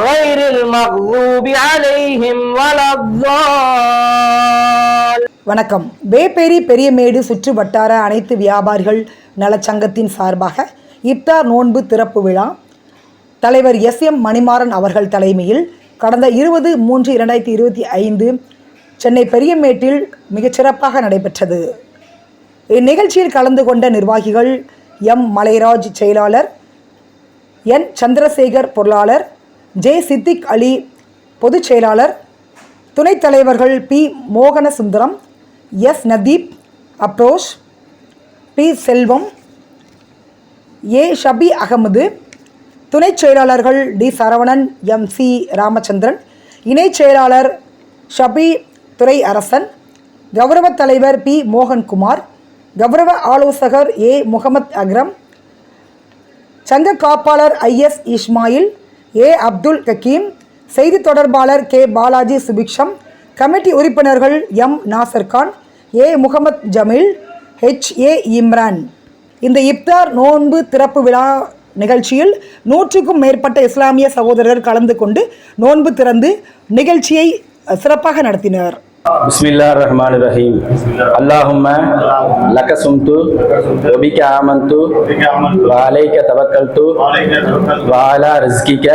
غير المغضوب عليهم ولا الضالين வணக்கம் வேப்பேரி பெரியமேடு சுற்று வட்டார அனைத்து வியாபாரிகள் நலச்சங்கத்தின் சார்பாக இப்தார் நோன்பு திறப்பு விழா தலைவர் எஸ் எம் மணிமாறன் அவர்கள் தலைமையில் கடந்த இருபது மூன்று இரண்டாயிரத்தி இருபத்தி ஐந்து சென்னை பெரியமேட்டில் மிகச்சிறப்பாக நடைபெற்றது இந்நிகழ்ச்சியில் கலந்து கொண்ட நிர்வாகிகள் எம் மலைராஜ் செயலாளர் என் சந்திரசேகர் பொருளாளர் ஜே சித்திக் அலி பொதுச் செயலாளர் துணைத் தலைவர்கள் P. Mohanasundaram S. Nadeep Abrosh P. Selvam A. Shafi Ahmed துணைச் செயலாளர்கள் D. Saravanan M. C. Ramachandran இணைச் செயலாளர் ஷபி துரை அரசன் கௌரவத் தலைவர் பி. மோகன்குமார் கௌரவ ஆலோசகர் ஏ. முகமத் அக்ரம் சங்க காப்பாளர் ஐஎஸ் இஸ்மாயில் ஏ. அப்துல் ஹக்கீம் செய்தி தொடர்பாளர் கே. பாலாஜி சுபிக்ஷம் கமிட்டி உறுப்பினர்கள் M. Nasser Khan A. Mohammed Jameel H. A. Imran. இந்த இப்தார் நோன்பு திறப்பு விழா நிகழ்ச்சியில் நூற்றுக்கும் மேற்பட்ட இஸ்லாமிய சகோதரர் கலந்து கொண்டு நோன்பு திறந்து நிகழ்ச்சியை சிறப்பாக நடத்தினர். بسم الله الرحمن الرحيم اللهم لك صمت وبك آمنت وعليك توكلت وعلى رزقك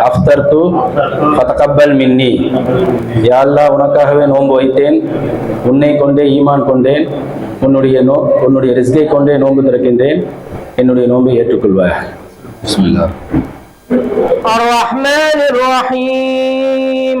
أفطرت فتقبل مني யா அல்லாஹ் உனக்காகவே நோன்பு வைத்தேன் உன்னை கொண்டே ஈமான் கொண்டேன் உன்னுடைய நோ உன்னுடைய ரிஸ்கை கொண்டே நோன்பு திறக்கின்றேன் என்னுடைய நோன்பை ஏற்றுக்கொள்வாய் பிஸ்மில்லாஹ் الرحمن الرحيم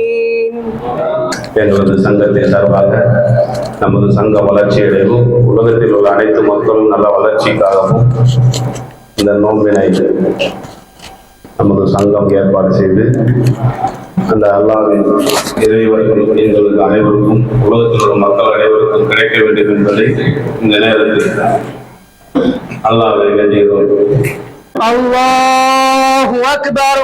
எங்களது சங்கத்தின் சார்பாக நமது சங்க வளர்ச்சியடையும் உலகத்தில் உள்ள அனைத்து மக்களும் நல்ல வளர்ச்சிக்காகவும் இந்த நோன்பினை நமது சங்கம் ஏற்பாடு செய்து அந்த அல்லாவின் இறைவர்கள் எங்களுக்கு அனைவருக்கும் உலகத்தில் உள்ள மக்கள் அனைவருக்கும் கிடைக்க வேண்டும் என்பதை இந்த நேரத்தில் அல்லாவை கஞ்சுகிறோம் அல்லாஹ் அக்பர்.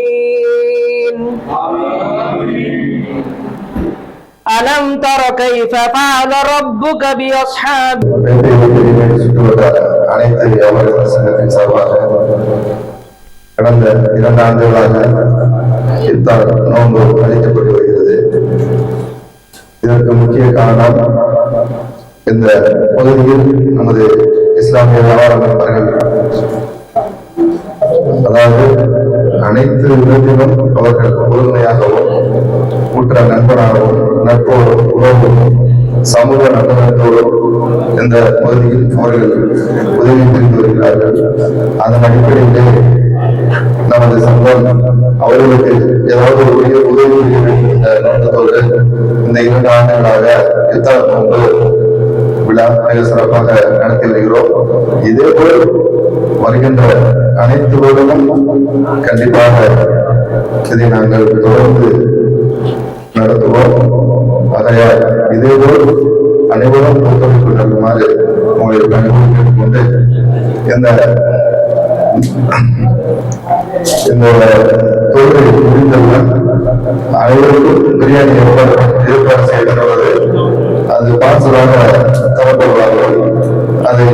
ألم تر كيف فعل ربك بأصحاب வெவ்வேறு சுற்றுவட்டார அனைத்து வியாபாரிகள் சங்கத்தின் சார்பாக கடந்த இரண்டு ஆண்டுகளாக இத்தார் நோன்பு அளிக்கப்பட்டு வருகிறது இதற்கு முக்கிய காரணம் இந்த பகுதியில் நமது இஸ்லாமிய வியாபார அனைத்து விதத்திலும் அவர்கள் முழுமையாகவும் கூற்ற நண்பனாகவும் நட்போடு உறவும் சமூக நல்லிணக்கத்தோடும் இந்த பகுதியில் அவர்கள் உதவி புரிந்து வருகிறார்கள். அதன் அடிப்படையிலே நமது சங்கம் அவர்களுக்கு ஏதாவது ஒரு உரிய உதவி புரிய வேண்டும் என்ற நோக்கத்தோடு இந்த இரண்டு ஆண்டுகளாக இத்தார் நோன்பு விழா மிக சிறப்பாக நடத்தி வருகிறோம். இதேபோல் வருகின்ற அனைத்து வருடமும் கண்டிப்பாக இதை நாங்கள் தொடர்ந்து நடத்துவோம். ஆகையால் இதேபோல் அனைவரும் ஒத்துழைப்பு நல்குமாறு உங்களை கண்டிப்பாக கேட்டுக்கொண்டு இந்த இந்த தொழிலை முடிந்தவுடன் அனைவருக்கும் பிரியாணி ஏற்பாடு ஏற்பாடு செய்யப்படுவது அது பார்சலாக தரப்படுவார்கள்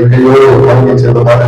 கையோடு வாங்கி செல்லுமாறு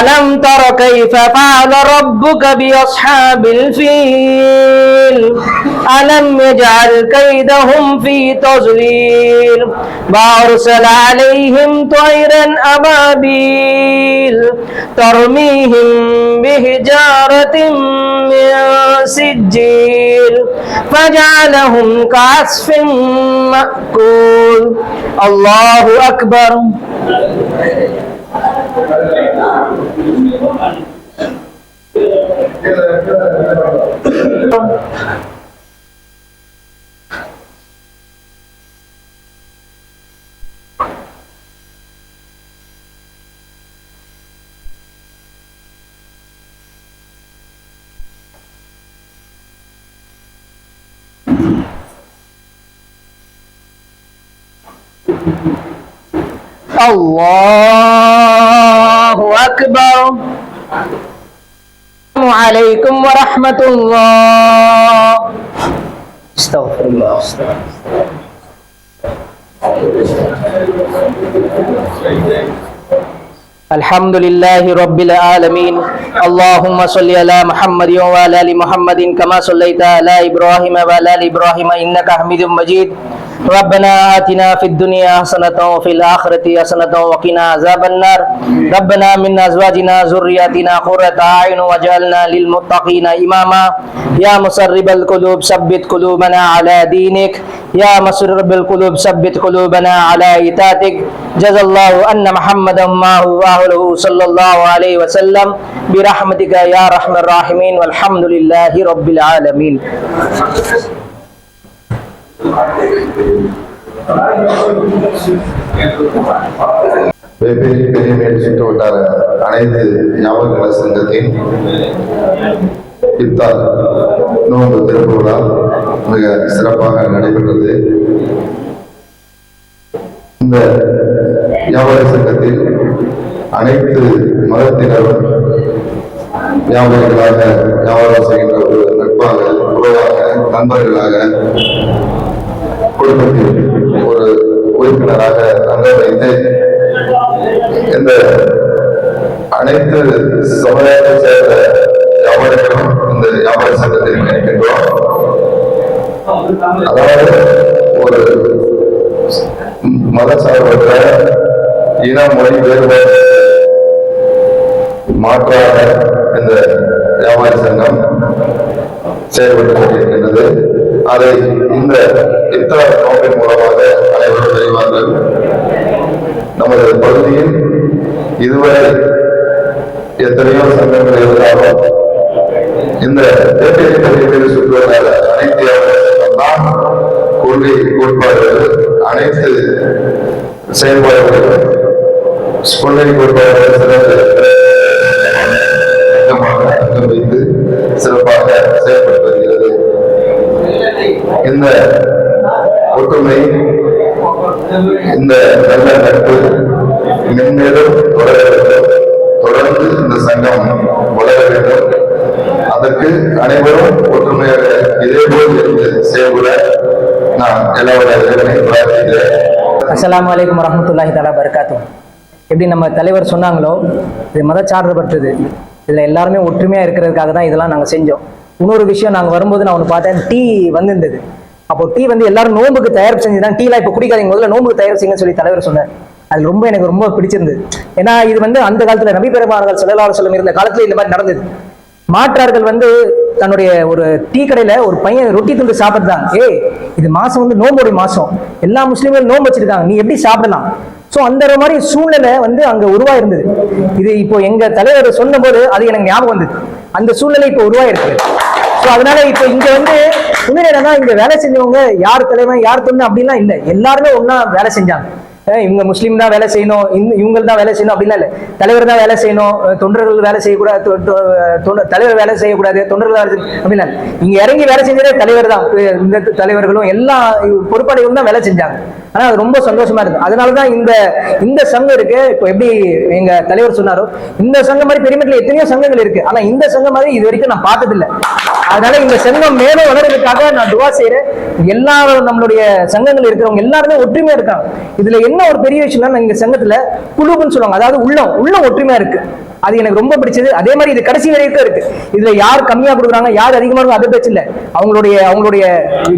ألم تر كيف فعل ربك بأصحاب الفيل ألم يجعل كيدهم في تضليل وأرسل عليهم طيرا أبابيل ترميهم بحجارة من سجيل فجعلهم كعصف مأكول الله أكبر الله أكبر. عليكم ورحمة الله. استغفر الله استغفر الحمد لله رب العالمين. اللهم صل على محمد وعلى آل محمد كما صليت على إبراهيم وعلى آل إبراهيم إنك حميد مجيد. ربنا آتنا في الدنيا حسنة وفي الآخرة حسنة وقنا عذاب النار. ربنا من أزواجنا ذرياتنا قرة أعين وجعلنا للمتقين إماما. يا مسرب القلوب ثبت قلوبنا على دينك. يا مسرب القلوب ثبت قلوبنا على إطاعتك جزا الله أن محمدا معه وأهله صلى الله عليه وسلم. برحمتك يا رحم الراحمين. والحمد لله رب العالمين. வெவ்வேறு பெரிய மேல் சுற்று வட்டார அனைத்து ஞாபகங்கள சங்கத்தின் இப்தார் நோன்பு திறப்பு விழா மிக சிறப்பாக நடைபெற்றது. இந்த வியாபார சங்கத்தில் அனைத்து மதத்தினரும் வியாபாரிகளாக வியாபாரம் செய்கின்ற ஒரு நட்பாக உறவாக நண்பர்களாக குடும்பத்தில் ஒரு உறுப்பினராக அங்கே வைத்து இந்த அனைத்து சமுதாயத்தை சேர்ந்த வியாபாரிகளும் இந்த வியாபார சங்கத்தில் இணைக்கின்றோம் அதாவது ஒரு மத சார்பற்ற இன மொழி வேறுபாடு மாற்றாக இந்த வியாபாரி சங்கம் செயல்பட்டு கொண்டிருக்கின்றது. அதை இந்த இத்தனை கோப்பின் மூலமாக அனைவரும் தெரிவார்கள். நமது பகுதியில் இதுவரை எத்தனையோ சங்கங்கள் இருந்தாலும் இந்த தேசிய கல்வியில் சுற்றுவதால் அனைத்து தான் கொள்கை கோட்பாடுகள் அனைத்து செயல்பாடுகளும் கொள்கை கோட்பாடுகள் இந்த ஒற்றுமை இந்த நல்ல நட்பு மென்மேலும் தொடர வேண்டும். தொடர்ந்து இந்த சங்கம் வளர வேண்டும். அதற்கு அனைவரும் ஒற்றுமையாக இதேபோல் இருந்து செயல்பட நான் எல்லாருடைய இறைவனை பிரார்த்திக்கிறேன். அஸ்ஸலாமு அலைக்கும் வரஹ்மத்துல்லாஹி தஆலா பரகாத்துஹு எப்படி நம்ம தலைவர் சொன்னாங்களோ இது மதச்சார்பற்றது. இதில் எல்லாருமே ஒற்றுமையாக இருக்கிறதுக்காக தான் இதெல்லாம் நாங்கள் செஞ்சோம். இன்னொரு விஷயம் நாங்கள் வரும்போது நான் ஒன்று பார்த்தேன் டீ வந்திருந்தது. அப்போ டீ வந்து எல்லாரும் நோம்புக்கு தயார் செஞ்சு தான் டீலாம் இப்போ குடிக்காதீங்க. முதல்ல நோம்புக்கு தயார் செய்யுங்கன்னு சொல்லி தலைவர் சொன்னார். அது ரொம்ப எனக்கு ரொம்ப பிடிச்சிருந்தது. ஏன்னா இது வந்து அந்த காலத்துல நபி பெருமானார்கள் ஸல்லல்லாஹு சொல்லம் இருந்த காலத்துல இந்த மாதிரி நடந்தது. மாற்றார்கள் வந்து தன்னுடைய ஒரு டீ கடையில ஒரு பையன் ரொட்டி துண்டு சாப்பிட்டுதான் ஏ இது மாசம் வந்து நோம்புடைய மாசம். எல்லா முஸ்லீம்களும் நோன்பு வச்சிருக்காங்க. நீ எப்படி சாப்பிடலாம்? ஸோ அந்த மாதிரி சூழ்நிலை வந்து அங்க உருவாயிருந்தது. இது இப்போ எங்க தலைவர் சொன்னபோது அது எனக்கு ஞாபகம் வந்தது. அந்த சூழ்நிலை இப்போ உருவாயிருக்கு. ஸோ அதனால இப்போ இங்க வந்து இன்னும் என்னன்னா இங்க வேலை செஞ்சவங்க யார் தலைவன் யார் தொண்ணு அப்படிலாம் இல்லை. எல்லாருமே ஒன்னா வேலை செஞ்சாங்க. இவங்க முஸ்லீம் தான் வேலை செய்யணும் இவங்க தான் வேலை செய்யணும் அப்படிலாம் இல்லை. தலைவர் தான் வேலை செய்யணும் தொண்டர்கள் வேலை செய்யக்கூடாது தொ- தலைவர் வேலை செய்யக்கூடாது தொண்டர்கள் வேலை செய்யணும் அப்படிலாம் இங்க இறங்கி வேலை செஞ்சதே தலைவர் தான். இந்த தலைவர்களும் எல்லா பொறுப்பாளிகளும் தான் வேலை செஞ்சாங்க. ஆனா அது ரொம்ப சந்தோஷமா இருக்கு. அதனாலதான் இந்த இந்த சங்கம் இருக்கு. இப்போ எப்படி எங்க தலைவர் சொன்னாரோ இந்த சங்கம் மாதிரி பெருமைகள் எத்தனையோ சங்கங்கள் இருக்கு. ஆனா இந்த சங்கம் மாதிரி இது வரைக்கும் நான் பார்த்ததில்லை. அதனால இந்த சங்கம் மேலும் வளர்றதுக்காக நான் துவா செய்யறேன் எல்லா நம்மளுடைய சங்கங்கள் இருக்கிறவங்க எல்லாருமே ஒற்றுமையா இருக்காங்க. இதுல என்ன ஒரு பெரிய விஷயம்னா எங்க சங்கத்துல குழுவுன்னு சொல்லுவாங்க. அதாவது உள்ளம் உள்ளம் ஒற்றுமையா இருக்கு. அது எனக்கு ரொம்ப பிடிச்சது. அதே மாதிரி இது கடைசி வரைக்கும் இருக்கு. இதுல யார் கம்மியா கொடுக்குறாங்க யார் அதிகமா இருக்கும் அதை பேச்சு இல்ல. அவங்களுடைய அவங்களுடைய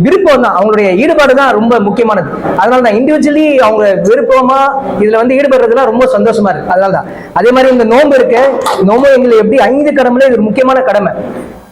விருப்பம் தான். அவங்களுடைய ஈடுபாடு தான் ரொம்ப முக்கியமானது. அதனால தான் இண்டிவிஜுவலி அவங்க விருப்பமா இதுல வந்து ஈடுபடுறதுலாம் ரொம்ப சந்தோஷமா இருக்கு. அதனால தான். அதே மாதிரி இந்த நோன்பு இருக்கு. நோன்பு எங்களை எப்படி ஐந்து கடமையில இது ஒரு முக்கியமான கடமை.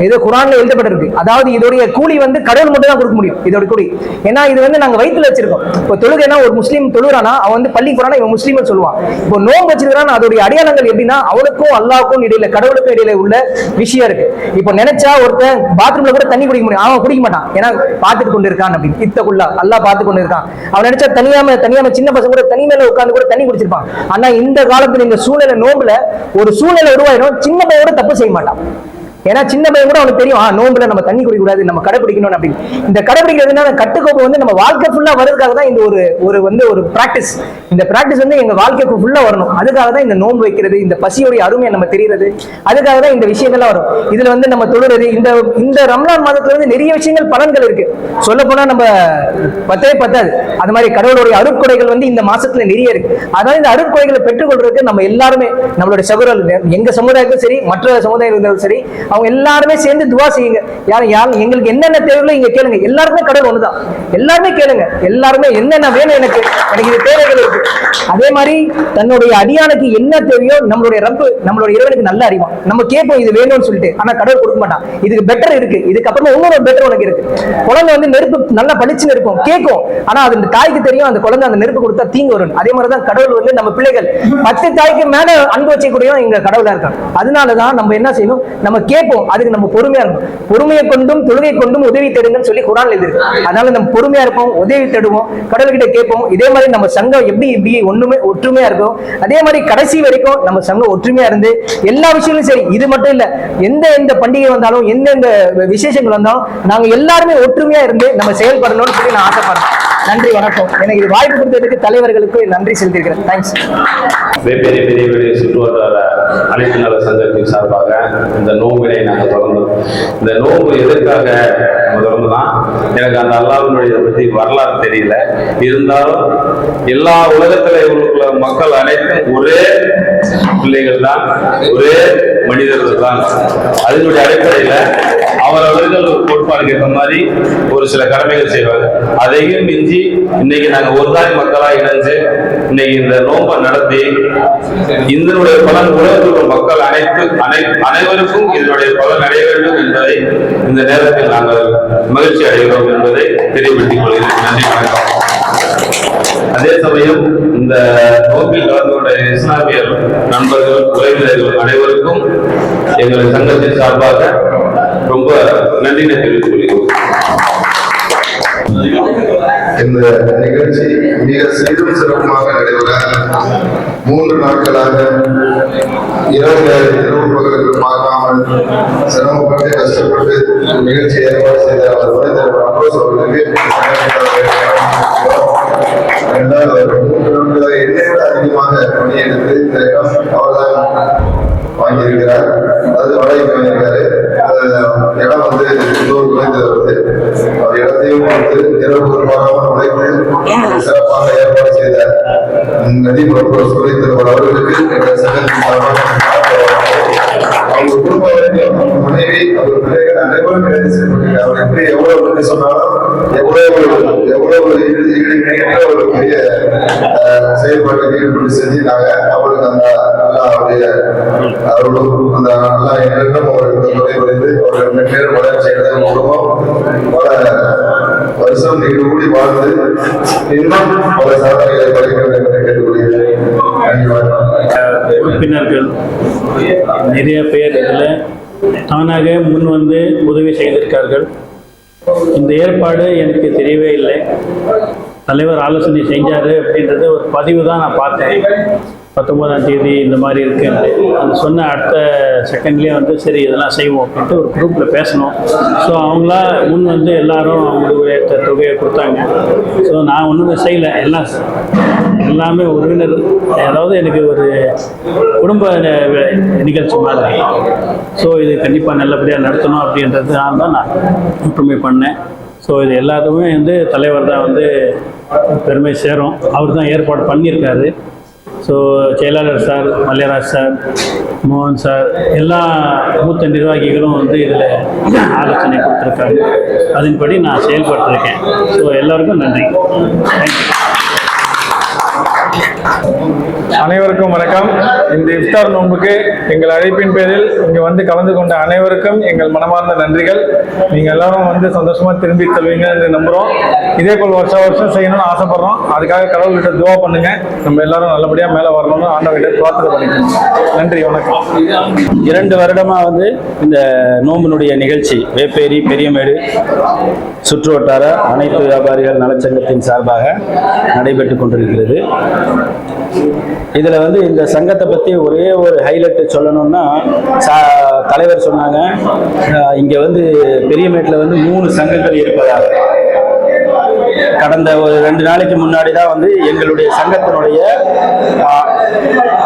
இது குரான்ல எழுதப்பட்டிருக்கு. அதாவது இதோடைய கூலி வந்து கடவுள் மட்டும் தான் கொடுக்க முடியும். இதோட கூலி. ஏன்னா இது வந்து நாங்க வயிற்றுல வச்சிருக்கோம். இப்போ தொழுகைனா ஒரு முஸ்லீம் தொழுகிறானா அவன் வந்து பள்ளி போறானா இவன் முஸ்லீம்னு சொல்லுவான். இப்போ நோம்பு வச்சிருக்கானா அதோடைய அடையாளங்கள் எப்படின்னா அவனுக்கும் அல்லாவுக்கும் இடையில கடவுளுக்கும் இடையில உள்ள விஷயம் இருக்கு. இப்போ நினைச்சா ஒருத்தன் பாத்ரூம்ல கூட தண்ணி குடிக்க முடியும். அவன் குடிக்க மாட்டான். ஏன்னா பார்த்துட்டு கொண்டு இருக்கான் அப்படின்னு. இத்தக்குள்ள அல்லாஹ் பார்த்து கொண்டு இருக்கான். அவன் நினைச்சா தனியாம தனியாம சின்ன பசங்க கூட தனி மேல உட்கார்ந்து கூட தண்ணி குடிச்சிருப்பான். ஆனா இந்த காலத்துல இந்த சூழ்நிலை நோம்புல ஒரு சூழ்நிலை உருவாயிடும். சின்ன பையன் கூட தப்பு செய்ய மாட்டான். ஏன்னா சின்ன பையன் கூட அவனுக்கு தெரியும் ஆ நோம்புல நம்ம தண்ணி குடிக்கக்கூடாது நம்ம கடைபிடிக்கணும் அப்படின்னு. இந்த கடைப்பிடிக்கிறதுனால கட்டுக்கோப்பு வந்து நம்ம வாழ்க்கை ஃபுல்லா வர்றதுக்காக தான் இந்த ஒரு ஒரு வந்து ஒரு பிராக்டிஸ் இந்த பிராக்டிஸ் வந்து எங்க வாழ்க்கைக்கு ஃபுல்லா வரணும். அதுக்காக தான் இந்த நோன்பு வைக்கிறது இந்த பசியோடைய அருமையை நம்ம தெரியறது. அதுக்காக தான் இந்த விஷயங்கள்லாம் வரும். இதுல வந்து நம்ம தொழுறது இந்த இந்த ரம்லான் மாதத்துல வந்து நிறைய விஷயங்கள் பலன்கள் இருக்கு. சொல்ல போனா நம்ம பத்தவே பத்தாது. அது மாதிரி கடவுளுடைய அருட்கொடைகள் வந்து இந்த மாசத்துல நிறைய இருக்கு. அதனால இந்த அருட்கொடைகளை பெற்றுக்கொள்றதுக்கு நம்ம எல்லாருமே நம்மளுடைய சகோதரர்கள் எங்க சமுதாயத்திலும் சரி மற்ற சமுதாயங்களும் சரி அவங்க எல்லாருமே சேர்ந்து துவா செய்யுங்க. யார் யார் எங்களுக்கு என்னென்ன தேவைகளோ இங்க கேளுங்க. எல்லாருமே கடவுள் ஒண்ணுதான். எல்லாருமே கேளுங்க. எல்லாருமே என்னென்ன வேணும் எனக்கு? எனக்கு இது தேவைகள் இருக்கு. அதே மாதிரி தன்னுடைய அடியானுக்கு என்ன தேவையோ நம்மளுடைய ரப்பு நம்மளுடைய இறைவனுக்கு நல்ல அறிவான். நம்ம கேட்போம் இது வேணும்னு சொல்லிட்டு. ஆனா கடவுள் கொடுக்க மாட்டான். இதுக்கு பெட்டர் இருக்கு. இதுக்கப்புறம் இன்னொரு பெட்டர் உனக்கு இருக்கு. குழந்தை வந்து நெருப்பு நல்லா பளிச்சுன்னு இருக்கும். கேட்கும். ஆனா அது இந்த தாய்க்கு தெரியும். அந்த குழந்தை அந்த நெருப்பு கொடுத்தா தீங்கு வரும். அதே மாதிரிதான் கடவுள் வந்து நம்ம பிள்ளைகள். பத்து தாய்க்கு மேல அன்பு வச்சக்கூடிய இங்க கடவுளா இருக்காங்க அதனாலதான் நம்ம என்ன செய்யணும்? நம்ம கேட்போம். அதுக்கு நம்ம பொறுமையா பொறுமையை கொண்டும் தொழுகை கொண்டும் உதவி தேடுங்கன்னு சொல்லி குரான் எழுதிருக்கு அதனால நம்ம பொறுமையா இருப்போம் உதவி தேடுவோம் கடவுள்கிட்ட கேட்போம். இதே மாதிரி நம்ம சங்கம் எப்படி எப்படி ஒண்ணுமே ஒற்றுமையா இருக்கும் அதே மாதிரி கடைசி வரைக்கும் நம்ம சங்கம் ஒற்றுமையா இருந்து எல்லா விஷயங்களும் சரி. இது மட்டும் இல்ல எந்த எந்த பண்டிகை வந்தாலும் எந்தெந்த விசேஷங்கள் வந்தாலும் நாங்க எல்லாருமே ஒற்றுமையா இருந்து நம்ம செயல்படணும்னு சொல்லி நான் ஆசைப்படுறேன். நன்றி வணக்கம். எனக்கு இது வாய்ப்பு கொடுத்ததுக்கு தலைவர்களுக்கு நன்றி செலுத்திருக்கிறேன் தேங்க்ஸ் பெரிய பெரிய பெரிய சுற்றுவட்டார அனைத்து நல சங்கத்தின் சார்பாக இந்த நோம்பினை நாங்கள் தொடர்ந்தோம் இந்த நோன்பு எதற்காக தொடர்ந்துனா எனக்கு அந்த அல்லாவினுடைய பற்றி வரலாறு தெரியல. இருந்தாலும் எல்லா உலகத்துல உள்ள மக்கள் அனைத்தும் ஒரே பிள்ளைகள் தான் ஒரே மனிதர்கள் தான். அதனுடைய அடிப்படையில அவரவர்கள் ஒரு கோட்பாடுக்கு ஏற்ற மாதிரி ஒரு சில கடமைகள் செய்வாங்க அதையும் மிஞ்சி இன்னைக்கு நாங்கள் ஒரு தாய் மக்களா இணைஞ்சு இன்னைக்கு இந்த நோன்பை நடத்தி இதனுடைய பலன் உலகத்தில் உள்ள மக்கள் அனைத்து அனை அனைவருக்கும் இதனுடைய பலன் அடைய வேண்டும் என்பதை இந்த நேரத்தில் நாங்கள் மகிழ்ச்சி அடைகிறோம் என்பதை தெரியப்படுத்திக் கொள்கிறேன். நன்றி வணக்கம். அதே சமயம் இந்த நோக்கில் கலந்து கொண்ட இஸ்லாமியர் நண்பர்கள் உறவினர்கள் அனைவருக்கும் எங்கள் சங்கத்தின் சார்பாக ரொம்ப நன்றினை தெரிவித்துக் கொள்கிறோம். இந்த நிகழ்ச்சி மிக சீரும் சிறப்புமாக நடைபெற மூன்று நாட்களாக இரவு இரவு பகலுக்கு பார்க்காமல் சிரமப்பட்டு கஷ்டப்பட்டு நிகழ்ச்சி ஏற்பாடு செய்த அவர் மனிதர் அப்ரோஸ் அவர்களுக்கு இரண்டாவது மூன்று நாட்களாக என்னை விட அதிகமாக பணியெடுத்து இந்த இடம் அவர்தான் வாங்கியிருக்கிறார். அது வாடகை வாங்கியிருக்காரு. இடம் வந்து இன்னொரு குறைந்து வருது அவர் இடத்தையும் இரவு பாராமல் உழைத்து சிறப்பாக ஏற்பாடு செய்த நதி பொறுப்பு சுரைத்திருவர் அவர்களுக்கு எங்கள் சங்கத்தின் அந்த நல்லா எங்களுக்கும் அவர்களுக்கு துணை புரிந்து அவர்கள் மென்மேலும் வளர்ச்சி அடைய குடும்பம் பல வருஷம் நீங்கள் கூடி வாழ்ந்து இன்னும் பல சாதனைகளை படைக்க வேண்டும் என்று கேட்டுக்கொள்கிறேன். உறுப்பினர்கள் நிறைய பேர் இதில் தானாக முன் வந்து உதவி செய்திருக்கார்கள். இந்த ஏற்பாடு எனக்கு தெரியவே இல்லை. தலைவர் ஆலோசனை செஞ்சார் அப்படின்றது ஒரு பதிவு தான் நான் பார்த்தேன். பத்தொம்போதாம் தேதி இந்த மாதிரி இருக்குன்னு அது சொன்ன அடுத்த செகண்ட்லேயே வந்து சரி இதெல்லாம் செய்வோம் அப்படின்ட்டு ஒரு குரூப்பில் பேசணும். ஸோ அவங்களா முன் வந்து எல்லாரும் அவங்களுடைய தொகையை கொடுத்தாங்க. ஸோ நான் ஒன்றுமே செய்யலை. எல்லாம் எல்லாமே உறவினர். அதாவது எனக்கு ஒரு குடும்ப நிகழ்ச்சி மாதிரி. ஸோ இது கண்டிப்பாக நல்லபடியாக நடத்தணும் அப்படின்றதுனால தான் நான் ஒற்றுமை பண்ணேன். ஸோ இது எல்லாத்துக்குமே வந்து தலைவர் தான் வந்து பெருமை சேரும். அவர் தான் ஏற்பாடு பண்ணியிருக்காரு. ஸோ செயலாளர் சார் மல்லியராஜ் சார் மோகன் சார் எல்லா மூத்த நிர்வாகிகளும் வந்து இதில் ஆலோசனை கொடுத்துருக்காங்க. அதன்படி நான் செயல்பட்டிருக்கேன் ஸோ எல்லாருக்கும் நன்றி. தேங்க்யூ அனைவருக்கும் வணக்கம். இந்த இஃப்தார் நோன்புக்கு எங்கள் அழைப்பின் பேரில் இங்கு வந்து கலந்து கொண்ட அனைவருக்கும் எங்கள் மனமார்ந்த நன்றிகள். நீங்க எல்லாரும் வந்து சந்தோஷமா திரும்பி செல்வீங்க என்று நம்புறோம். இதே போல் வருஷ வருஷம் செய்யணும்னு ஆசைப்படுறோம். அதுக்காக கடவுள்கிட்ட துவா பண்ணுங்க. நம்ம எல்லாரும் நல்லபடியா மேல வரணும்னு ஆண்டவர்கிட்ட பிரார்த்தனை பண்ணிக்கணும் நன்றி வணக்கம். இரண்டு வருடமா வந்து இந்த நோம்பினுடைய நிகழ்ச்சி வேப்பேரி பெரியமேடு சுற்று வட்டார அனைத்து வியாபாரிகள் நலச்சங்கத்தின் சார்பாக நடைபெற்று கொண்டிருக்கிறது. இதில் வந்து இந்த சங்கத்தை பற்றி ஒரே ஒரு ஹைலைட்டு சொல்லணும்னா சா- தலைவர் சொன்னாங்க இங்கே வந்து பெரியமேட்டில் வந்து மூணு சங்கங்கள் இருப்பதாக. கடந்த ஒரு ரெண்டு நாளைக்கு முன்னாடி தான் வந்து எங்களுடைய சங்கத்தினுடைய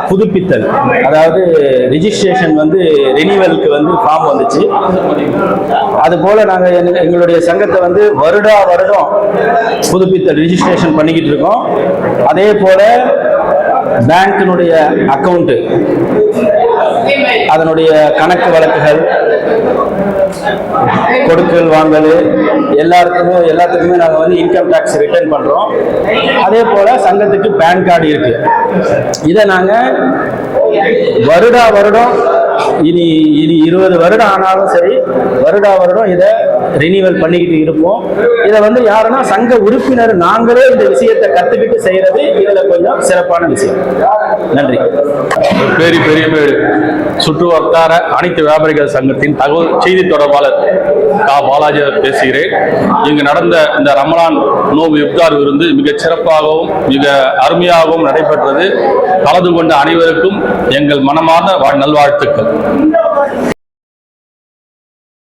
புதுப்பித்தல் அதாவது ரிஜிஸ்ட்ரேஷன் வந்து ரினிவலுக்கு வந்து ஃபார்ம் வந்துச்சு. அது போல நாங்க எங்களுடைய சங்கத்தை வந்து வருடா வருடம் புதுப்பித்தல் ரிஜிஸ்ட்ரேஷன் பண்ணிக்கிட்டு இருக்கோம். அதே போல பேங்கினுடைய அக்கௌண்ட்டு அதனுடைய கணக்கு வழக்குகள் கொடுக்கல் வாங்கல் எல்லாருக்குமே எல்லாத்துக்குமே நாங்கள் வந்து இன்கம் டேக்ஸ் ரிட்டர்ன் பண்ணுறோம் அதே போல் சங்கத்துக்கு பேன் கார்டு இருக்குது இதை நாங்கள் வருடா வருடம் இனி இனி இருபது வருடம் ஆனாலும் சரி வருடா வருடம் இதை ரினியூவல் பண்ணிக்கிட்டு இருப்போம். இதை வந்து யாருன்னா சங்க உறுப்பினர் நாங்களே இந்த விஷயத்தை கத்துக்கிட்டு செய்யறது இதுல கொஞ்சம் சிறப்பான விஷயம். நன்றி. பெரிய பெரியமேடு சுற்று வட்டார அனைத்து வியாபாரிகள் சங்கத்தின் தகவல் செய்தி தொடர்பாளர் கா பாலாஜி பேசுகிறேன். இங்கு நடந்த இந்த ரமலான் நோவு இப்தார் விருந்து மிக சிறப்பாகவும் மிக அருமையாகவும் நடைபெற்றது. கலந்து கொண்ட அனைவருக்கும் எங்கள் மனமார்ந்த நல்வாழ்த்துக்கள்.